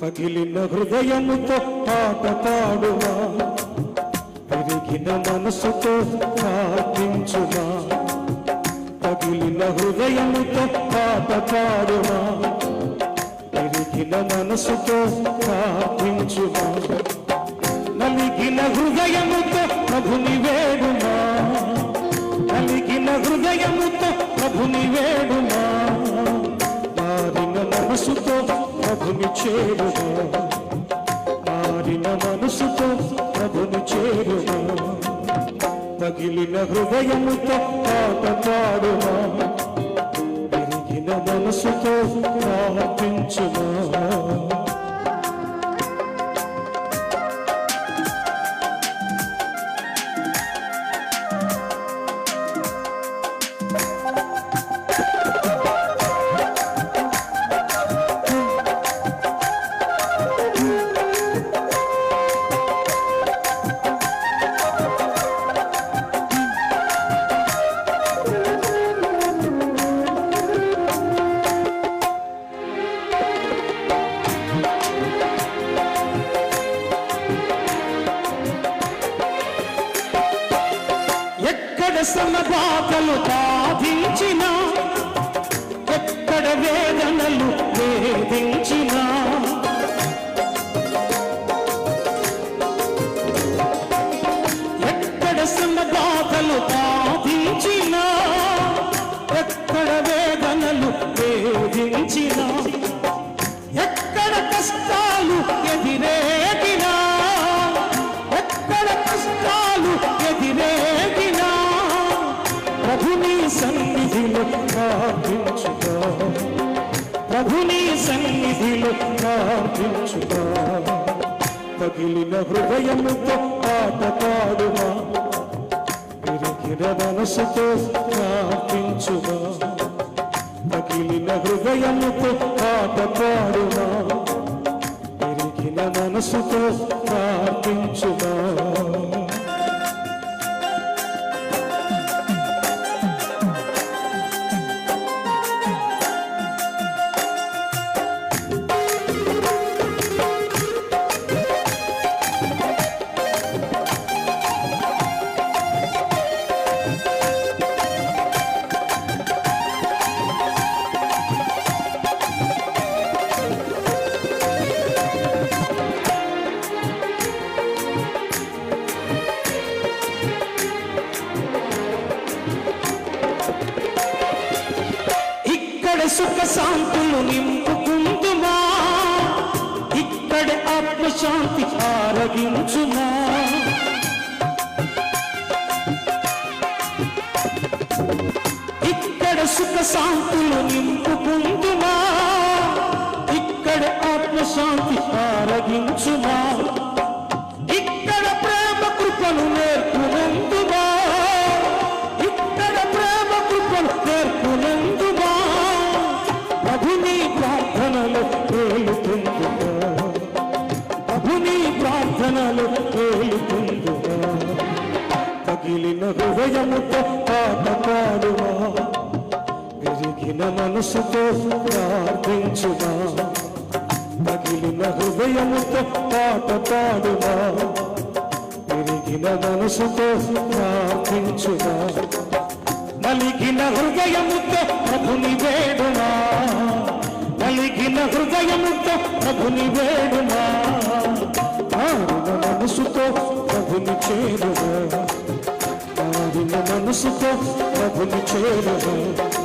పగిలిన హృదయముతో పాట పాడుమా పెరిగిన మనసుతో ప్రార్థించుమా? పగిలిన హృదయముతో పాట పాడుమా పెరిగిన మనసుతో ప్రార్థించుమా? నలిగిన హృదయముతో ప్రభుని వేడుమా? నలిగిన హృదయముతో ప్రభుని వేడు మనసుతో ప్రభుని చేరుమా. మారిన మనసుతో ప్రభుని చేరుమా. పగిలిన హృదయముతో పాట పాడుమా పెరిగిన మనసుతో ప్రార్థించుమా. ఎక్కడ సమబాధలు బాధించిన ఎక్కడ వేదనలు వేధించిన. ఎక్కడ సమబాధలు బాధించిన ఎక్కడ వేదనలు వేధించిన. ఎక్కడ కష్టాలు ఎదిరే ప్రభుని సన్నిధిలో ప్రార్థించుగా ప్రభుని సన్నిధిలో ప్రార్థించుగా పగిలిన హృదయముతో పాట పాడుమా పెరిగిన మనసుతో ప్రార్థించుగా పగిలిన హృదయముతో పాట పాడుమా పెరిగిన మనసుతో ప్రార్థించుమా? సుఖ శాంతులు నింపుకుందుమా ఇక్కడ ఆత్మశాంతి ఆరగించుమా? ఇక్కడ సుఖ శాంతులు నింపు హృదయముతో పాట పాడుమా విరిగిన మనసుతో ప్రార్థించుమా? పగిలిన హృదయముతో పాట పాడుమా? విరిగిన మనసుతో ప్రార్థించుమా? నలిగిన హృదయముతో ప్రభుని వేడుమా? నలిగిన హృదయముతో ప్రభుని వేడుమా? మారిన మనసుతో ప్రభుని చేరుమా మారిన మనసుతో ప్రభుని చేరుమా